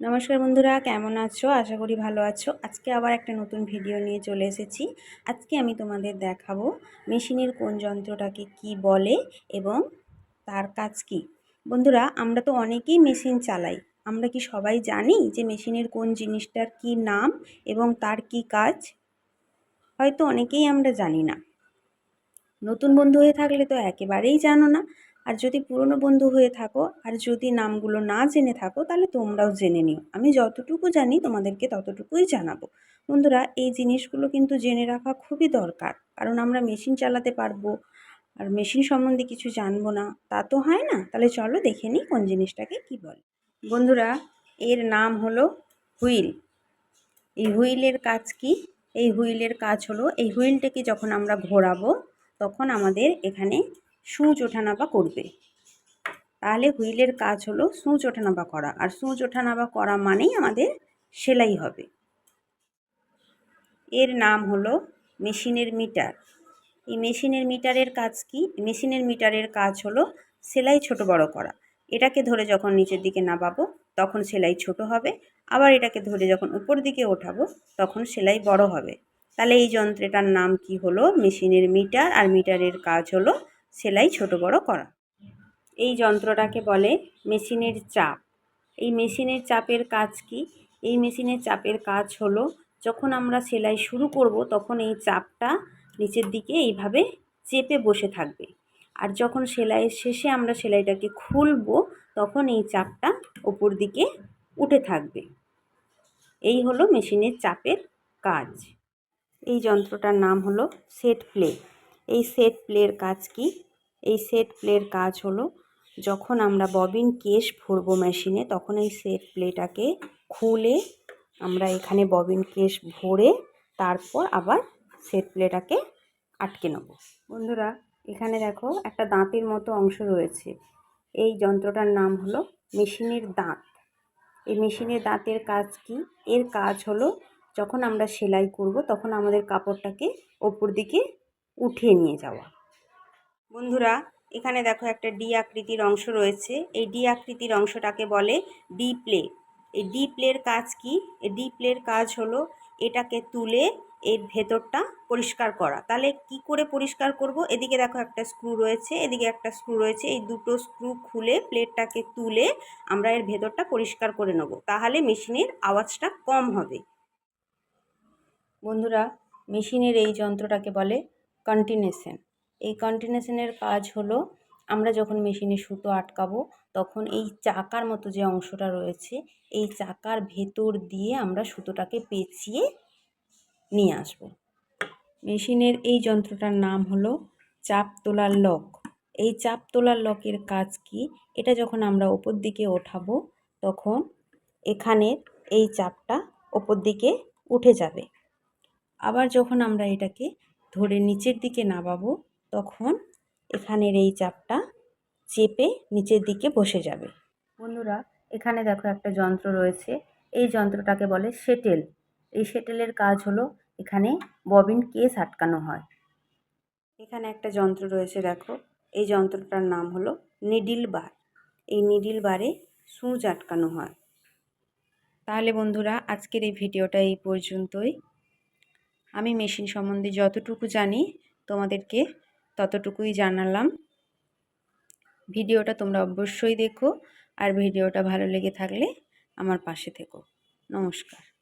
নমস্কার বন্ধুরা, কেমন আছো? আশা করি ভালো আছো। আজকে আবার একটা নতুন ভিডিও নিয়ে চলে এসেছি। আজকে আমি তোমাদের দেখাবো মেশিনের কোন যন্ত্রটাকে কি বলে এবং তার কাজ কি। বন্ধুরা, আমরা তো অনেকেই মেশিন চালাই। আমরা কি সবাই জানি যে মেশিনের কোন জিনিসটার কি নাম এবং তার কি কাজ? হয়তো অনেকেই আমরা জানি না। নতুন বন্ধু হয়ে থাকলে তো একেবারেই জানো না। আর যদি পুরনো বন্ধু হয়ে থাকো, আর যদি নামগুলো না জেনে থাকো, তাহলে তোমরাও জেনে নিও। আমি যতটুকু জানি তোমাদেরকে ততটুকুই জানাব। বন্ধুরা, এই জিনিসগুলো কিন্তু জেনে রাখা খুবই দরকার। কারণ আমরা মেশিন চালাতে পারব, আর মেশিন সম্বন্ধে কিছু জানব না, তা তো হয় না? তাহলে চলো দেখে নিই কোন জিনিসটাকে কি বলে। বন্ধুরা, এর নাম হলো হুইল। এই হুইলের কাজ কি? এই হুইলের কাজ হলো, এই হুইলটাকে যখন আমরা ঘোরাবো, তখন আমাদের এখানে সূচ ওঠানামা করবে। তাহলে হুইলের কাজ হলো সূচ ওঠানামা করা। আর সূচ ওঠানামা করা মানেই আমাদের সেলাই হবে। এর নাম হলো মেশিনের মিটার। এই মেশিনের মিটারের কাজ কি? মেশিনের মিটারের কাজ হলো সেলাই ছোট বড় করা। এটাকে ধরে যখন নিচের দিকে নামাবো, তখন সেলাই ছোট হবে। আবার এটাকে ধরে যখন উপর দিকে ওঠাবো, তখন সেলাই বড় হবে। তাহলে এই যন্ত্রটার নাম কি হলো? মেশিনের মিটার। আর মিটারের কাজ হলো সেলাই ছোট বড় করা। এই যন্ত্রটাকে বলে মেশিনের চাপ। এই মেশিনের চাপের কাজ কি? এই মেশিনের চাপের কাজ হলো যখন আমরা সেলাই শুরু করব তখন এই চাপটা নিচের দিকে এইভাবে চেপে বসে থাকবে। আর যখন সেলাইয়ের শেষে আমরা সেলাইটাকে খুলব তখন এই চাপটা ওপর দিকে উঠে থাকবে। এই হলো মেশিনের চাপের কাজ। এই যন্ত্রটার নাম হলো সেট প্লে। এই সেট প্লের কাজ কি? এই সেট প্লের কাজ হলো, যখন আমরা ববিন কেশ ভরবো মেশিনে তখন এই সেট প্লেটাকে খুলে আমরা এখানে ববিন কেশ ভরে তারপর আবার সেট প্লেটাকে আটকে নেব। বন্ধুরা, এখানে দেখো একটা দাঁতের মতো অংশ রয়েছে। এই যন্ত্রটার নাম হলো মেশিনের দাঁত। এই মেশিনের দাঁতের কাজ কি? এর কাজ হলো, যখন আমরা সেলাই করব, তখন আমাদের কাপড়টাকে ওপর দিকে উঠিয়ে নিয়ে যাওয়া। বন্ধুরা, এখানে দেখো একটা ডি আকৃতির অংশ রয়েছে। এই ডি আকৃতির অংশটাকে বলে ডি প্লে এই ডি প্লের কাজ কি? এই ডি প্লের কাজ হলো এটাকে তুলে এর ভেতরটা পরিষ্কার করা। তাহলে কি করে পরিষ্কার করব? এদিকে দেখো একটা স্ক্রু রয়েছে, এদিকে একটা স্ক্রু রয়েছে। এই দুটো স্ক্রু খুলে প্লেটটাকে তুলে আমরা এর ভেতরটা পরিষ্কার করে নেব। তাহলে মেশিনের আওয়াজটা কম হবে। বন্ধুরা, মেশিনের এই যন্ত্রটাকে বলে কন্টিনেশন এই কন্টিনেশনের কাজ হলো, আমরা যখন মেশিনে সুতো আটকাবো, তখন এই চাকার মতো যে অংশটা রয়েছে, এই চাকার ভেতর দিয়ে আমরা সুতোটাকে পেঁচিয়ে নিয়ে আসব। মেশিনের এই যন্ত্রটার নাম হলো চাপ তোলার লক। এই চাপ তোলার লকের কাজ কি? এটা যখন আমরা ওপর দিকে ওঠাবো, তখন এখানে এই চাপটা ওপর দিকে উঠে যাবে। আবার যখন আমরা এটাকে ধরে নিচের দিকে নামাবো তখন এখানের এই চাপটা চেপে নিচের দিকে বসে যাবে। বন্ধুরা এখানে দেখো একটা যন্ত্র রয়েছে। এই যন্ত্রটাকে বলে সেটেল। এই সেটেলের কাজ হলো এখানে ববিন কেস আটকানো হয়। এখানে একটা যন্ত্র রয়েছে দেখো। এই যন্ত্রটার নাম হলো নিডিল বার। এই নিডিল বারে সুচ আটকানো হয়। তাহলে বন্ধুরা আজকের এই ভিডিওটা এই পর্যন্তই। আমি মেশিন সম্বন্ধে যতটুকু জানি তোমাদেরকে ততটুকুই জানালাম। ভিডিওটা তোমরা অবশ্যই দেখো, আর ভিডিওটা ভালো লেগে থাকলে আমার পাশে থেকো। নমস্কার।